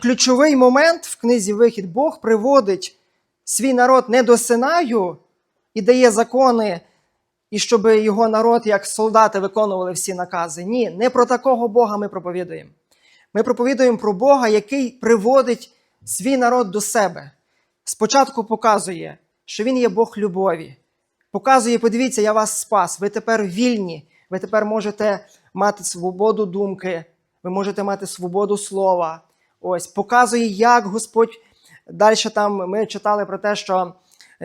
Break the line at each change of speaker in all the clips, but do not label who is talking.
ключовий момент в книзі Вихід Бог приводить свій народ не до Синаю і дає закони, і щоб його народ, як солдати, виконували всі накази. Ні, не про такого Бога ми проповідуємо. Ми проповідуємо про Бога, який приводить свій народ до себе. Спочатку показує, що Він є Бог любові. Показує, подивіться, я вас спас, ви тепер вільні, ви тепер можете мати свободу думки, ви можете мати свободу слова. Ось показує, як Господь далі там ми читали про те, що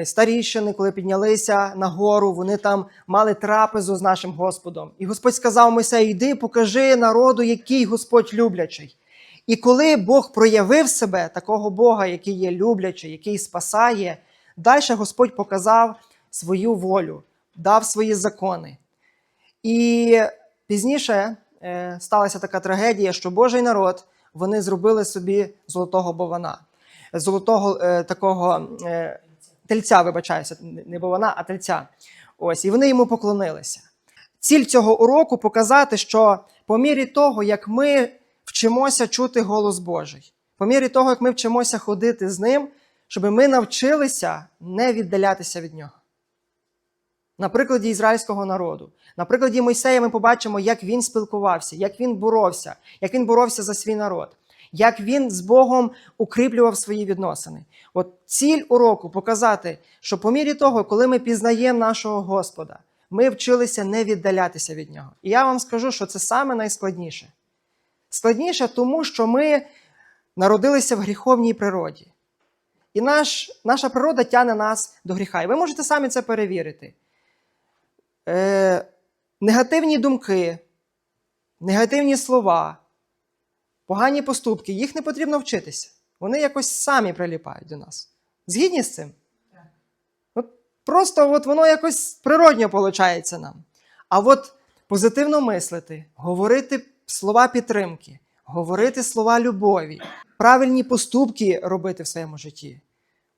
старіщини, коли піднялися на гору, вони там мали трапезу з нашим Господом. І Господь сказав Мойсею, йди, покажи народу, який Господь люблячий. І коли Бог проявив себе, такого Бога, який є люблячий, який спасає, далі Господь показав свою волю, дав свої закони. І пізніше е, сталася така трагедія, що Божий народ вони зробили собі золотого бована, золотого е, такого е, тельця, вибачаюся, не бована, а тельця. Ось, і вони йому поклонилися. Ціль цього уроку показати, що по мірі того, як ми вчимося чути голос Божий, по мірі того, як ми вчимося ходити з ним, щоб ми навчилися не віддалятися від нього. На прикладі ізраїльського народу, на прикладі Мойсея ми побачимо, як він спілкувався, як він боровся, як він боровся за свій народ, як він з Богом укріплював свої відносини. От ціль уроку показати, що по мірі того, коли ми пізнаємо нашого Господа, ми вчилися не віддалятися від нього. І я вам скажу, що це саме найскладніше. Складніше, тому що ми народилися в гріховній природі. І наш, наша природа тягне нас до гріха. І ви можете самі це перевірити. Е, негативні думки, негативні слова, погані поступки, їх не потрібно вчитися. Вони якось самі приліпають до нас. Згідні з цим? От просто от воно якось природньо виходить нам. А от позитивно мислити, говорити слова підтримки, говорити слова любові, правильні поступки робити в своєму житті.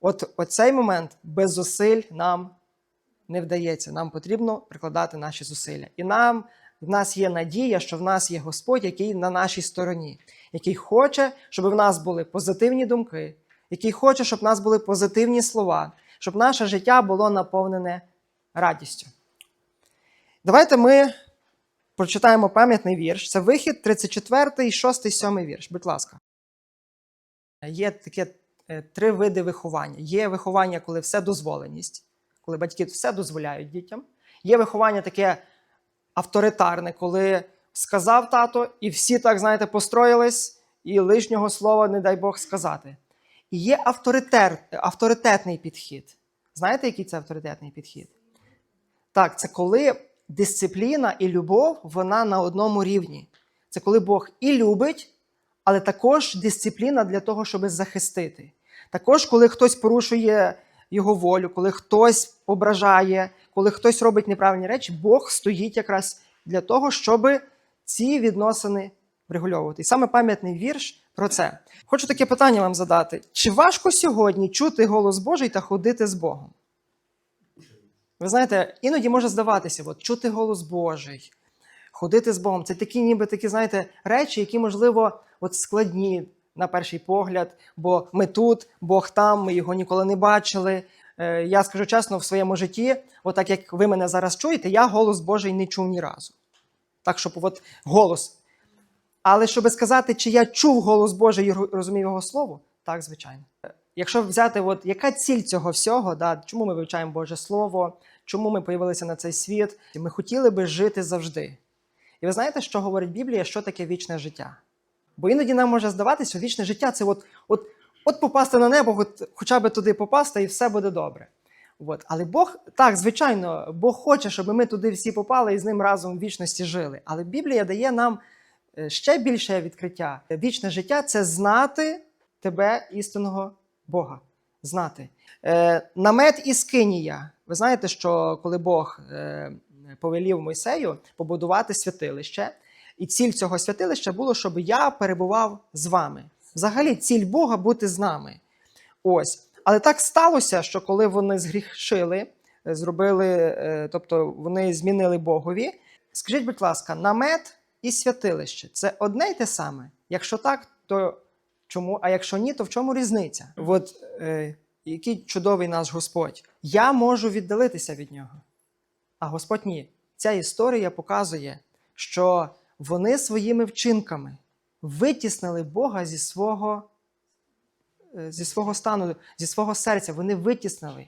От оцей момент без зусиль нам не вдається. Нам потрібно прикладати наші зусилля. І нам в нас є надія, що в нас є Господь, який на нашій стороні, який хоче, щоб в нас були позитивні думки, який хоче, щоб в нас були позитивні слова, щоб наше життя було наповнене радістю. Давайте ми прочитаємо пам'ятний вірш. Це вихід 34, 6, 7 вірш. Будь ласка. Є таке е, три види виховання. Є виховання, коли все дозволеність, коли батьки все дозволяють дітям. Є виховання таке авторитарне, коли сказав тато, і всі так, знаєте, построїлись, і лишнього слова, не дай Бог, сказати. І є авторитер, авторитетний підхід. Знаєте, який це авторитетний підхід? Так, це коли дисципліна і любов вона на одному рівні. Це коли Бог і любить, але також дисципліна для того, щоб захистити. Також, коли хтось порушує його волю, коли хтось ображає, коли хтось робить неправильні речі, Бог стоїть якраз для того, щоб ці відносини врегульовувати. І саме пам'ятний вірш про це. Хочу таке питання вам задати: чи важко сьогодні чути голос Божий та ходити з Богом? Ви знаєте, іноді може здаватися, от, чути голос Божий, ходити з Богом це такі, ніби такі, знаєте, речі, які, можливо, от складні на перший погляд, бо ми тут, Бог там, ми його ніколи не бачили. Е, Я скажу чесно, в своєму житті, отак як ви мене зараз чуєте, я голос Божий не чув ні разу. Так, щоб от голос. Але щоб сказати, чи я чув голос Божий і розумів його слово, так, звичайно. Е, Якщо взяти, от, яка ціль цього всього, да, чому ми вивчаємо Боже Слово, чому ми появилися на цей світ, ми хотіли би жити завжди. І ви знаєте, що говорить Біблія, що таке вічне життя? Бо іноді нам може здаватися, вічне життя це от, от, от попасти на небо, от, хоча б туди попасти, і все буде добре. От. Але Бог, так, звичайно, Бог хоче, щоб ми туди всі попали і з ним разом в вічності жили. Але Біблія дає нам е, ще більше відкриття. Вічне життя це знати тебе, істинного Бога. Знати. Е, намет із Кинія. Ви знаєте, що коли Бог е, повелів Мойсею побудувати святилище, і ціль цього святилища було, щоб я перебував з вами. Взагалі, ціль Бога бути з нами. Ось. Але так сталося, що коли вони згрішили, е, зробили, е, тобто вони змінили Богові. Скажіть, будь ласка, намет і святилище це одне й те саме? Якщо так, то Чому? А якщо ні, то в чому різниця? От е, який чудовий наш Господь. Я можу віддалитися від нього. А Господь ні. Ця історія показує, що вони своїми вчинками витіснили Бога зі свого, е, зі свого стану, зі свого серця. Вони витіснили.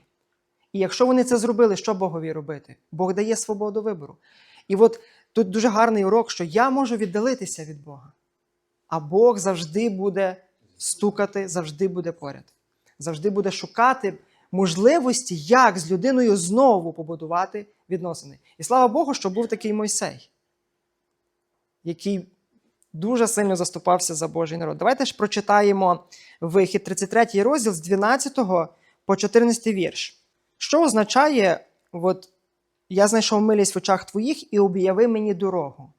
І якщо вони це зробили, що Богові робити? Бог дає свободу вибору. І от тут дуже гарний урок, що я можу віддалитися від Бога, а Бог завжди буде стукати, завжди буде поряд, завжди буде шукати можливості, як з людиною знову побудувати відносини. І слава Богу, що був такий Мойсей, який дуже сильно заступався за Божий народ. Давайте ж прочитаємо вихід, 33 розділ з 12 по 14 вірш. Що означає, от, я знайшов милість в очах твоїх і об'яви мені дорогу.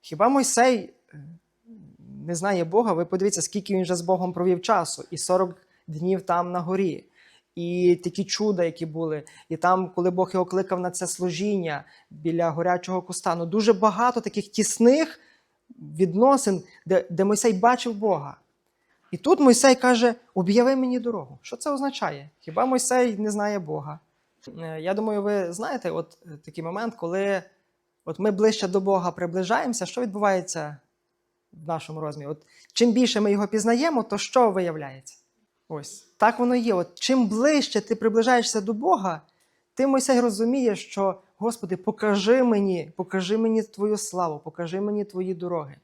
Хіба Мойсей не знає Бога? Ви подивіться, скільки він вже з Богом провів часу, і 40 днів там на горі, і такі чуда, які були, і там, коли Бог його кликав на це служіння біля горячого куста. Ну, дуже багато таких тісних відносин, де, де Мойсей бачив Бога. І тут Мойсей каже: об'яви мені дорогу. Що це означає? Хіба Мойсей не знає Бога? Е, Я думаю, ви знаєте, от е, такий момент, коли от ми ближче до Бога приближаємося, що відбувається в нашому розумі? От чим більше ми його пізнаємо, то що виявляється? Ось так воно є. От чим ближче ти приближаєшся до Бога, тим Мойсей розуміє, що Господи, покажи мені, покажи мені Твою славу, покажи мені Твої дороги.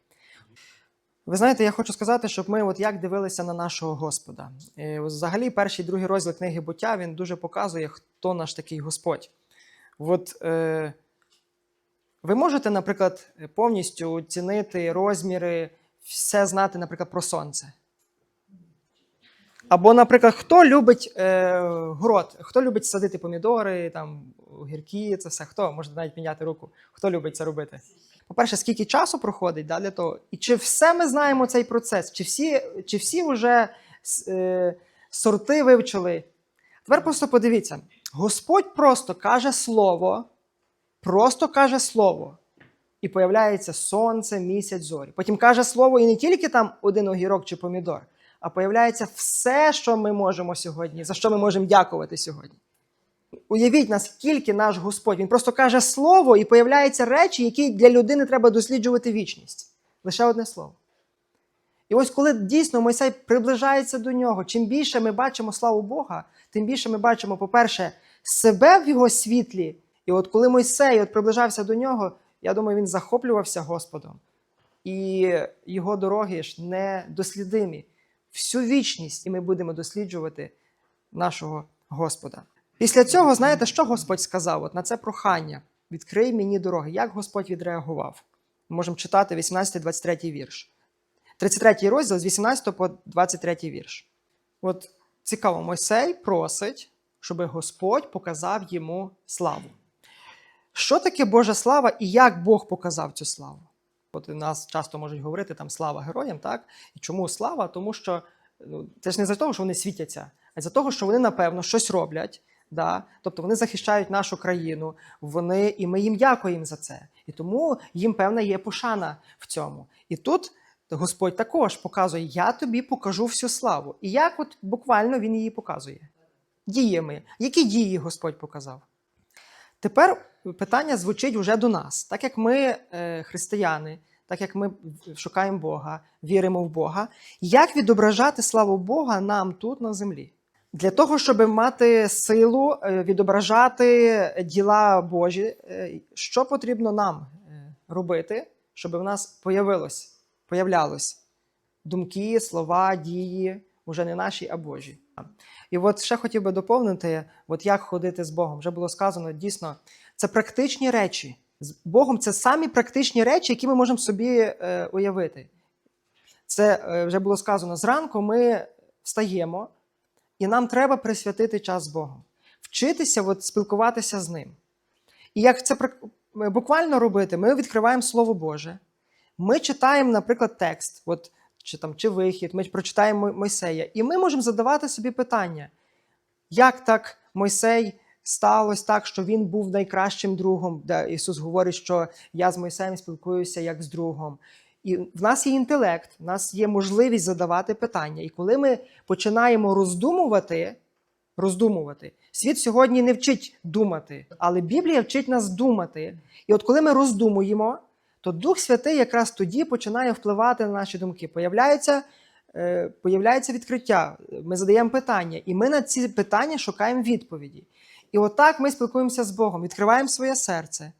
Ви знаєте, я хочу сказати, щоб ми от як дивилися на нашого Господа. Е, Взагалі, перший і другий розділ книги буття він дуже показує, хто наш такий Господь. От, е, ви можете, наприклад, повністю оцінити розміри, все знати, наприклад, про сонце. Або, наприклад, хто любить е, город, хто любить садити помідори, там, огірки, це все, хто? Може навіть підняти руку, хто любить це робити. По-перше, скільки часу проходить да, для того, і чи все ми знаємо цей процес, чи всі, чи всі вже е, сорти вивчили. Тепер просто подивіться: Господь просто каже слово, просто каже слово, і появляється сонце, місяць, зорі. Потім каже слово, і не тільки там один огірок чи помідор, а появляється все, що ми можемо сьогодні, за що ми можемо дякувати сьогодні. Уявіть, наскільки наш Господь, Він просто каже слово, і появляються речі, які для людини треба досліджувати вічність. Лише одне слово. І ось коли дійсно Мойсей приближається до нього, чим більше ми бачимо славу Бога, тим більше ми бачимо, по-перше, себе в його світлі. І от коли Мойсей от приближався до нього, я думаю, він захоплювався Господом. І його дороги ж недослідимі. Всю вічність, і ми будемо досліджувати нашого Господа. Після цього, знаєте, що Господь сказав от на це прохання? Відкрий мені дороги. Як Господь відреагував? Ми можемо читати 18-23 вірш. 33 розділ з 18 по 23 вірш. От цікаво, Мойсей просить, щоб Господь показав йому славу. Що таке Божа слава і як Бог показав цю славу? От нас часто можуть говорити там слава героям, так? І чому слава? Тому що ну, це ж не за того, що вони світяться, а за того, що вони, напевно, щось роблять. Да? Тобто вони захищають нашу країну, вони, і ми їм дякуємо за це. І тому їм певна є пошана в цьому. І тут Господь також показує: Я тобі покажу всю славу. І як от буквально він її показує? Діями. Які дії Господь показав? Тепер питання звучить вже до нас. Так як ми е, християни, так як ми шукаємо Бога, віримо в Бога, як відображати славу Бога нам тут на землі? Для того, щоб мати силу е, відображати діла Божі, е, що потрібно нам е, робити, щоб в нас появилось, появлялось думки, слова, дії, уже не наші, а Божі. І от ще хотів би доповнити, от як ходити з Богом. Вже було сказано, дійсно, це практичні речі. З Богом це самі практичні речі, які ми можемо собі е, уявити. Це е, вже було сказано зранку. Ми встаємо. І нам треба присвятити час Богом, вчитися от, спілкуватися з Ним. І як це буквально робити, ми відкриваємо Слово Боже, ми читаємо, наприклад, текст, от, чи там, чи вихід, ми прочитаємо Мойсея, і ми можемо задавати собі питання, як так Мойсей сталося так, що він був найкращим другом, де Ісус говорить, що я з Мойсеєм спілкуюся як з другом. І в нас є інтелект, в нас є можливість задавати питання. І коли ми починаємо роздумувати, роздумувати, світ сьогодні не вчить думати, але Біблія вчить нас думати. І от коли ми роздумуємо, то Дух Святий якраз тоді починає впливати на наші думки. Появляється, е, появляється відкриття, ми задаємо питання, і ми на ці питання шукаємо відповіді. І отак ми спілкуємося з Богом, відкриваємо своє серце.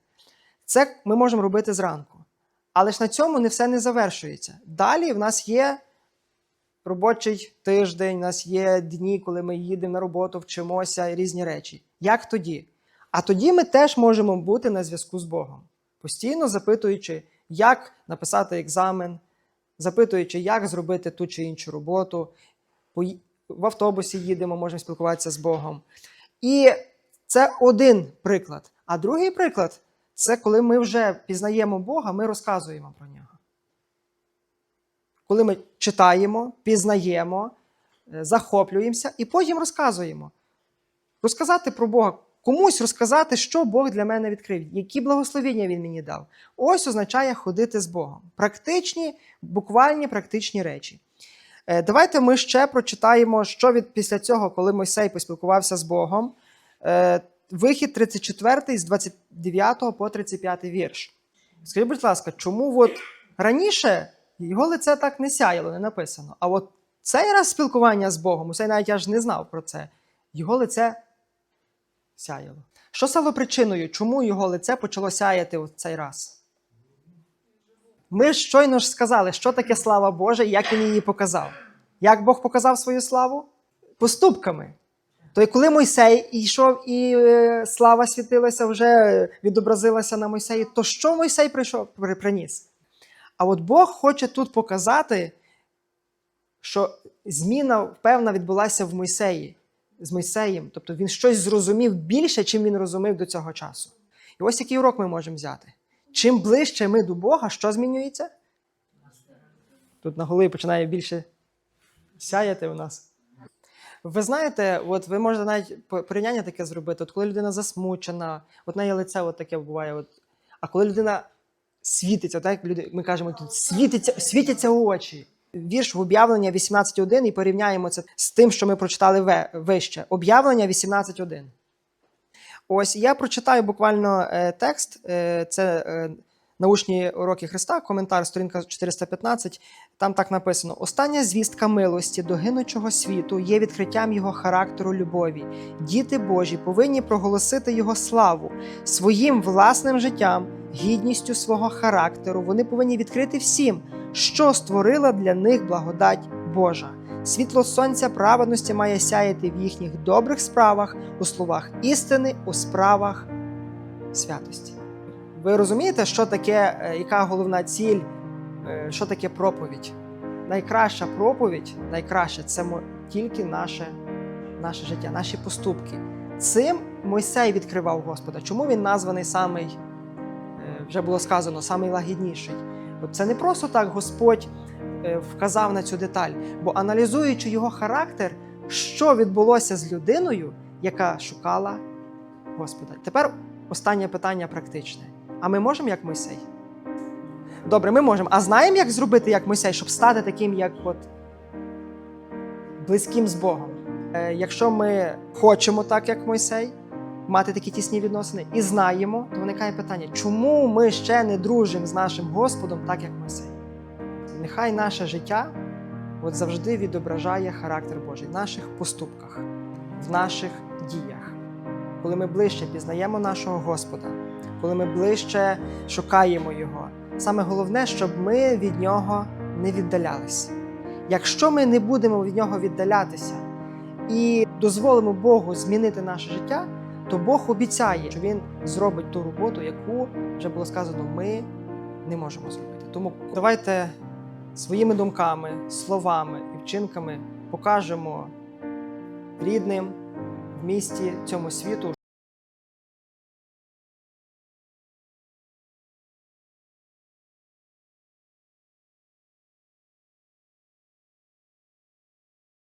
Це ми можемо робити зранку. Але ж на цьому не все не завершується. Далі в нас є робочий тиждень, у нас є дні, коли ми їдемо на роботу, вчимося різні речі. Як тоді? А тоді ми теж можемо бути на зв'язку з Богом, постійно запитуючи, як написати екзамен, запитуючи, як зробити ту чи іншу роботу. В автобусі їдемо, можемо спілкуватися з Богом. І це один приклад. А другий приклад це коли ми вже пізнаємо Бога, ми розказуємо про нього. Коли ми читаємо, пізнаємо, е, захоплюємося і потім розказуємо. Розказати про Бога, комусь розказати, що Бог для мене відкрив, які благословення Він мені дав. Ось означає ходити з Богом. Практичні, буквальні практичні речі. Е, Давайте ми ще прочитаємо, що від після цього, коли Мойсей поспілкувався з Богом. Е, Вихід 34 з 29 по 35 вірш. Скажіть, будь ласка, чому от раніше його лице так не сяяло, не написано. А от цей раз спілкування з Богом, Мойсей навіть аж не знав про це. Його лице сяяло. Що стало причиною, чому його лице почало сяяти в цей раз? Ми щойно ж сказали, що таке слава Божа і як він її показав. Як Бог показав свою славу? Поступками. То й коли Мойсей йшов і е, слава світилася, вже відобразилася на Мойсеї, то що Мойсей прийшов, приніс? А от Бог хоче тут показати, що зміна певна відбулася в Мойсеї, з Мойсеєм. Тобто він щось зрозумів більше, чим він розумів до цього часу. І ось який урок ми можемо взяти. Чим ближче ми до Бога, що змінюється? Тут на голові починає більше сяяти у нас. Ви знаєте, от ви можете навіть порівняння таке зробити, от коли людина засмучена, от неї лице от таке буває. От, а коли людина світиться, так люди, ми кажемо, тут світиться, світяться очі. Вірш в об'явлення 18.1 і порівняємо це з тим, що ми прочитали вище. Об'явлення 18.1. Ось я прочитаю буквально е, текст. Е, це е, научні уроки Христа, коментар, сторінка 415. Там так написано: Остання звістка милості до гинучого світу є відкриттям його характеру любові. Діти Божі повинні проголосити його славу своїм власним життям, гідністю свого характеру. Вони повинні відкрити всім, що створила для них благодать Божа. Світло сонця праведності має сяяти в їхніх добрих справах, у словах істини, у справах святості. Ви розумієте, що таке, е, яка головна ціль, е, що таке проповідь? Найкраща проповідь, найкраще це тільки наше, наше життя, наші поступки. Цим Мойсей відкривав Господа. Чому він названий самий, е, вже було сказано, самий лагідніший? От це не просто так Господь вказав на цю деталь, бо аналізуючи його характер, що відбулося з людиною, яка шукала Господа. Тепер останнє питання практичне. А ми можемо як Мойсей? Добре, ми можемо. А знаємо, як зробити як Мойсей, щоб стати таким, як от близьким з Богом? Е, якщо ми хочемо так, як Мойсей, мати такі тісні відносини і знаємо, то виникає питання, чому ми ще не дружимо з нашим Господом, так як Мойсей? Нехай наше життя от завжди відображає характер Божий в наших поступках, в наших діях. Коли ми ближче пізнаємо нашого Господа, коли ми ближче шукаємо Його. Саме головне, щоб ми від Нього не віддалялися. Якщо ми не будемо від Нього віддалятися і дозволимо Богу змінити наше життя, то Бог обіцяє, що Він зробить ту роботу, яку вже було сказано, ми не можемо зробити. Тому давайте своїми думками, словами і вчинками покажемо рідним в місті цьому світу,